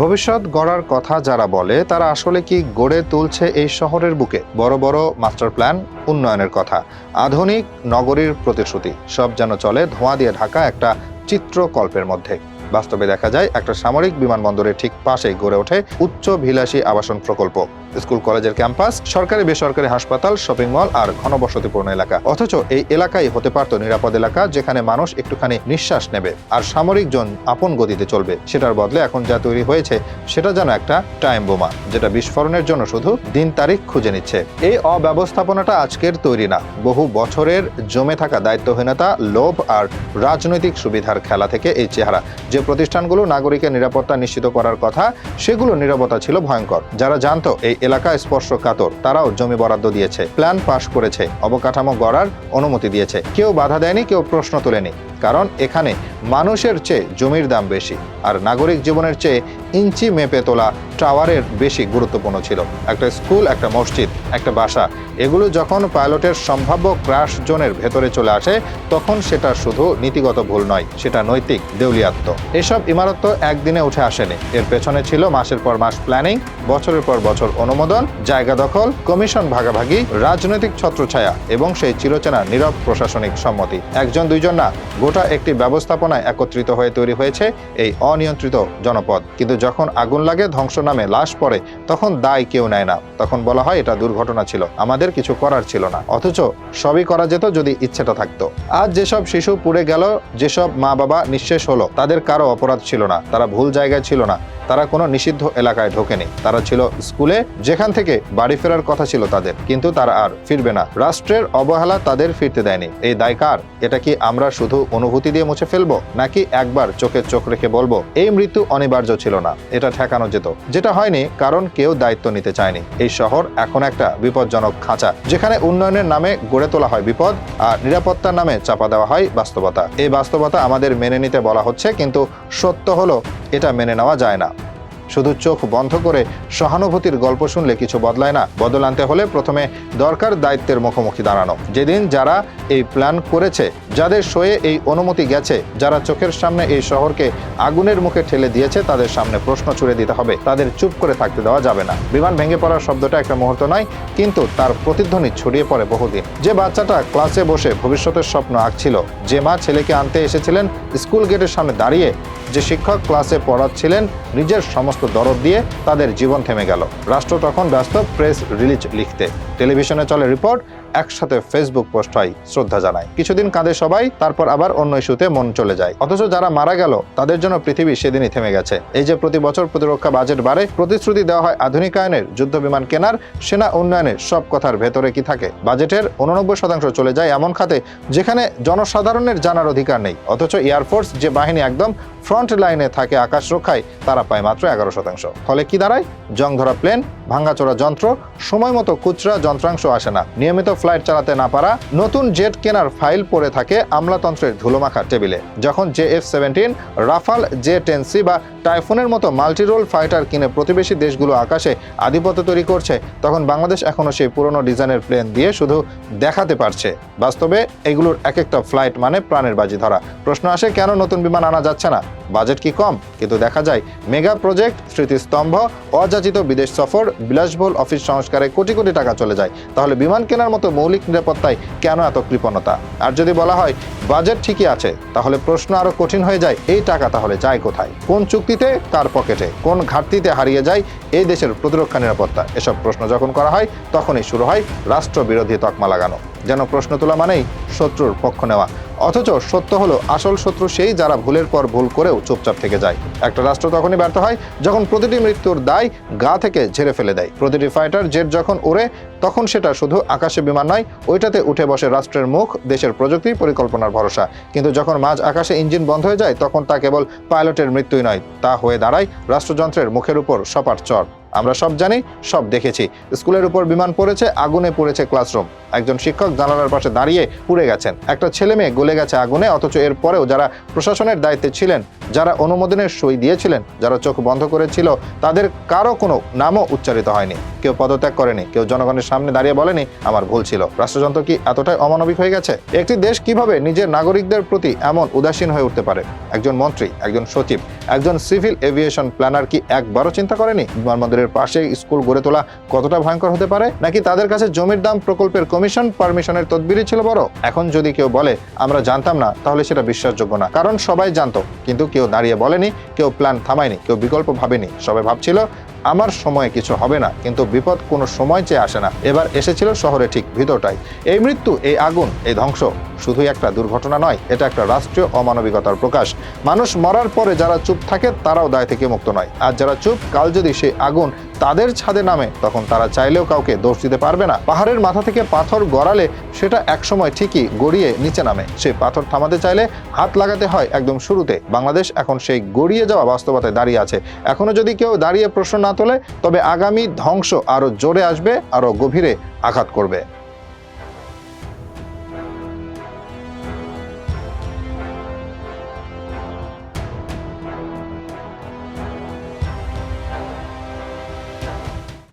ভবিষ্যৎ গড়ার কথা যারা বলে, তারা আসলে কি গড়ে তুলছে এই শহরের বুকে? বড় বড় মাস্টার প্ল্যান, উন্নয়নের কথা। আধুনিক নগরীর প্রতিশ্রুতি, সব যেন চলে ধোঁয়া দিয়ে ঢাকা একটা চিত্রকল্পের মধ্যে। বাস্তবে দেখা যায় একটা সামরিক বিমানবন্দরের ঠিক পাশেই গড়ে ওঠে উচ্চ ভিলাসী আবাসন প্রকল্প। স্কুল, কলেজের ক্যাম্পাস, সরকারি, বেসরকারি হাসপাতাল, শপিং মল আর ঘনবসতিপূর্ণ এলাকা। অথচ এই এলাকাই হতে পারত নিরাপদ এলাকা যেখানে মানুষ একটুখানি নিঃশ্বাস নেবে আর সামরিক জন আপন গতিতে চলবে। সেটার বদলে এখন যা তৈরি হয়েছে সেটা যেন একটা টাইম বোমা, যেটা বিস্ফোরণের জন্য শুধু দিন তারিখ খুঁজে নিচ্ছে। এই অব্যবস্থাপনাটা আজকের তৈরি না। বহু বছরের জমে থাকা দায়িত্বহীনতা, লোভ আর রাজনৈতিক সুবিধার খেলা থেকে এই চেহারা। যে প্রতিষ্ঠানগুলো নাগরিকের নিরাপত্তা নিশ্চিত করার কথা, সেগুলো নিরাপত্তা ছিল ভয়ঙ্কর। যারা জানতো এই এলাকা স্পর্শকাতর, তারাও জমি বরাদ্দ দিয়েছে, প্ল্যান পাশ করেছে, অবকাঠামো গড়ার অনুমতি দিয়েছে। কেউ বাধা দেয়নি, কেউ প্রশ্ন তোলেনি। কারণ এখানে মানুষের চেয়ে জমির দাম বেশি আর নাগরিক জীবনের চেয়ে ইঞ্চি মেপে তোলা টাওয়ারের বেশি গুরুত্বপূর্ণ ছিল। একটা স্কুল, একটা মসজিদ, একটা বাসা, এগুলো যখন পাইলটের সম্ভাব্য ক্রাশ জোনের ভেতরে চলে আসে, তখন সেটা শুধু নীতিগত ভুল নয়, সেটা নৈতিক দেউলিয়াত্ম এসব ইমারত তো একদিনে উঠে আসেনি। এর পেছনে ছিল মাসের পর মাস প্ল্যানিং, বছরের পর বছর অনুমোদন, জায়গা দখল, কমিশন ভাগাভাগি, রাজনৈতিক ছত্রছায়া এবং সেই চিরচেনা নীরব প্রশাসনিক সম্মতি। একজন, দুইজন না গোটা একটি ব্যবস্থাপনায় একত্রিত হয়ে তৈরি হয়েছে এই অনিয়ন্ত্রিত জনপদ। কিন্তু যখন আগুন লাগে, ধ্বংস নামে লাশ পড়ে, তখন দায় কেউ নেয় না। তখন বলা হয়, এটা দুর্ঘটনা ছিল। আমাদের কিছু করার ছিল না। অথচ সবই করা যেত যদি ইচ্ছেটা থাকতো। আজ যেসব শিশু পুড়ে গেল, যেসব মা বাবা নিঃশেষ হলো, তাদের কারও অপরাধ ছিল না। তারা ভুল জায়গায় ছিল না। তারা কোনো নিষিদ্ধ এলাকায় ঢোকেনি। তারা ছিল স্কুলে, যেখান থেকে বাড়ি ফেরার কথা ছিল তাদের। কিন্তু তারা আর ফিরবে না। রাষ্ট্রের অবহেলা তাদের ফিরতে দেয়নি। এই দায় কার? এটা কি আমরা শুধু অনুভূতি দিয়ে মুছে ফেলব, নাকি একবার চোখে চোখ রেখে বলব, এই মৃত্যু অনিবার্য ছিল না, এটা ঠেকানো যেত? যেটা হয়নি, কারণ কেউ দায়িত্ব নিতে চায়নি। এই শহর এখন একটা বিপজ্জনক খাঁচা, যেখানে উন্নয়নের নামে গড়ে তোলা হয় বিপদ আর নিরাপত্তার নামে চাপা দেওয়া হয় বাস্তবতা। এই বাস্তবতা আমাদের মেনে নিতে বলা হচ্ছে, কিন্তু সত্য হলো, এটা মেনে নেওয়া যায় না। শুধু চোখ বন্ধ করে সহানুভূতির গল্প শুনলে কিছু বদলায় না। বদল আনতে হলে প্রথমে দরকার দায়িত্বের মুখোমুখি দাঁড়ানো। যেদিন যারা এই প্ল্যান করেছে। যাদের সয়ে এই অনুমতি গেছে, যারা চোখের সামনে এই শহরকে আগুনের মুখে ঠেলে দিয়েছে, তাদের সামনে প্রশ্ন ছুড়ে দিতে হবে। তাদের চুপ করে থাকতে দেওয়া যাবে না। বিমান ভেঙে পড়ার শব্দটা একটা মুহূর্ত নয়, কিন্তু তার প্রতিধ্বনি ছড়িয়ে পড়ে বহুদিন। যে বাচ্চাটা ক্লাসে বসে ভবিষ্যতের স্বপ্ন আঁকছিল, যে মা ছেলেকে আনতে এসেছিলেন স্কুল গেটের সামনে দাঁড়িয়ে, যে শিক্ষক ক্লাসে পড়াচ্ছিলেন নিজের সমস্ত দরদ দিয়ে তাদের জীবন থেমে গেল। রাষ্ট্র তখন ব্যস্ত প্রেস রিলিজ লিখতে। টেলিভিশনে চলে রিপোর্ট একসাথে ফেসবুক পোস্ট হয়, শ্রদ্ধা জানায়। কিছুদিন কাঁদে সবাই, তারপর আবার অন্য ইস্যুতে মন চলে যায়। অথচ যারা মারা গেল, তাদের জন্য পৃথিবী সেদিনই থেমে গেছে। এই যে প্রতি বছর প্রতিরক্ষা বাজেট বাড়ে, প্রতিশ্রুতি দেওয়া হয় আধুনিকায়নের, যুদ্ধ বিমান কেনার, সেনা উন্নয়নের, সব কথার ভেতরে কি থাকে? বাজেটের উননব্বই শতাংশ চলে যায় এমন খাতে, যেখানে জনসাধারণের জানার অধিকার নেই। অথচ এয়ারফোর্স যে বাহিনী একদম ফ্রন্ট লাইনে থাকে আকাশ রক্ষায়, তারা পায় মাত্র এগারো শতাংশ। ফলে কি দাঁড়ায়? জং ধরা প্লেন ভাঙ্গাচোরা যন্ত্র সময় মতো খুচরা যন্ত্রাংশ আসে না। নিয়মিত ফ্লাইট চালাতে না পারা, নতুন জেট কেনার ফাইল পড়ে থাকে আমলাতন্ত্রের ধুলোমাখা টেবিলে। যখন J F seventeen, Rafale J ten C বা টাইফুনের মতো মাল্টিরোল ফাইটার কিনে প্রতিবেশী দেশগুলো আকাশে আধিপত্য তৈরি করছে, তখন বাংলাদেশ এখনও সেই পুরনো ডিজাইনের প্লেন দিয়ে শুধু দেখাতে পারছে। বাস্তবে এগুলোর এক একটা ফ্লাইট মানে প্রাণের বাজি ধরা প্রশ্ন আসে, কেন নতুন বিমান আনা যাচ্ছে না? বাজেট কি কম? কিন্তু দেখা যায়, মেগা প্রজেক্ট, স্মৃতিস্তম্ভ, অযাচিত বিদেশ সফর বিলাসবহুল অফিস সংস্কারে কোটি কোটি টাকা চলে যায়। তাহলে বিমান কেনার মতো মৌলিক নিরাপত্তায় কেন এত কৃপণতা? আর যদি বলা হয় বাজেট ঠিকই আছে, তাহলে প্রশ্ন আরও কঠিন হয়ে যায়, এই টাকা তাহলে যায় কোথায়? কোন চুক্তিতে? কার পকেটে। কোন ঘাটতিতে হারিয়ে যায়? এই দেশের প্রতিরক্ষা নিরাপত্তা। এসব প্রশ্ন যখন করা হয়, তখনই শুরু হয় রাষ্ট্রবিরোধী তকমা লাগানো। যেন প্রশ্ন তোলা মানেই শত্রুর পক্ষ নেওয়া। অথচ সত্য হলো, আসল শত্রু সেই যারা ভুলের পর ভুল করেও চুপচাপ থেকে যায়। একটা রাষ্ট্র তখনই ব্যর্থ হয় যখন প্রতিটি মৃত্যুর দায় গা থেকে ঝেড়ে ফেলে দেয়। প্রতিটি ফাইটার জেট যখন ওড়ে তখন সেটা শুধু আকাশে বিমান নয়, ওইটাতে উঠে বসে রাষ্ট্রের মুখ, দেশের প্রযুক্তি পরিকল্পনার ভরসা। কিন্তু যখন মাঝ আকাশে ইঞ্জিন বন্ধ হয়ে যায়, তখন তা কেবল পাইলটের মৃত্যুই নয়, তা হয়ে দাঁড়ায় রাষ্ট্রযন্ত্রের মুখের উপর সপার চর। আমরা সব জানি, সব দেখেছি। স্কুলের উপর বিমান পড়েছে, আগুনে পড়েছে ক্লাসরুম। একজন শিক্ষক জানালার পাশে দাঁড়িয়ে পুড়ে গেছেন। একটা ছেলে মেয়ে গলে গেছে আগুনে, অথচ এর পরেও যারা প্রশাসনের দায়িত্বে ছিলেন, যারা অনুমোদনের সই দিয়েছিলেন, যারা চোখ বন্ধ করেছিল, তাদের কারও কোনো নামও উচ্চারিত হয়নি। কেউ পদত্যাগ করেনি, কেউ জনগণের সামনে দাঁড়িয়ে বলেনি, আমার ভুল ছিল। রাষ্ট্রযন্ত্র কি এতটাই অমানবিক হয়ে গেছে? একটি দেশ কীভাবে নিজের নাগরিকদের প্রতি এমন উদাসীন হয়ে উঠতে পারে? একজন মন্ত্রী, একজন সচিব, একজন সিভিল এভিয়েশন প্ল্যানার কি একবারও চিন্তা করেনি? বিমানবন্দরের পাশে স্কুল গড়ে তোলা কতটা ভয়ঙ্কর হতে পারে? নাকি তাদের কাছে জমির দাম, প্রকল্পের কমিশন, পারমিশনের তদবিরই ছিল বড়? এখন যদি কেউ বলে, আমরা জানতাম না, তাহলে সেটা বিশ্বাসযোগ্য না। কারণ সবাই জানতো, কিন্তু কেউ দাঁড়িয়ে বলেনি, কেউ প্ল্যান থামায়নি, কেউ বিকল্প ভাবেনি। সবাই ভাবছিল আমার সময়ে কিছু হবে না, কিন্তু বিপদ কোনো সময় চেয়ে আসে না। এবার এসেছিল শহরে ঠিক ভিতরটাই। এই মৃত্যু, এই আগুন, এই ধ্বংস, শুধুই একটা দুর্ঘটনা নয়, এটা একটা রাষ্ট্রীয় অমানবিকতার প্রকাশ। মানুষ মরার পরে যারা চুপ থাকে, তারাও দায় থেকে মুক্ত নয়। আর যারা চুপ, কাল যদি সেই আগুন তাদের ছাদে নামে, তখন তারা চাইলেও কাউকে দোষ দিতে পারবে না। পাহাড়ের মাথা থেকে পাথর গড়ালে সেটা একসময় ঠিকই গড়িয়ে নিচে নামে। সে পাথর থামাতে চাইলে হাত লাগাতে হয় একদম শুরুতে। বাংলাদেশ এখন সেই গড়িয়ে যাওয়া বাস্তবতায় দাঁড়িয়ে আছে। এখনও যদি কেউ দাঁড়িয়ে প্রশ্ন না তোলে, তবে আগামী ধ্বংস আরও জোরে আসবে, আরও গভীরে আঘাত করবে।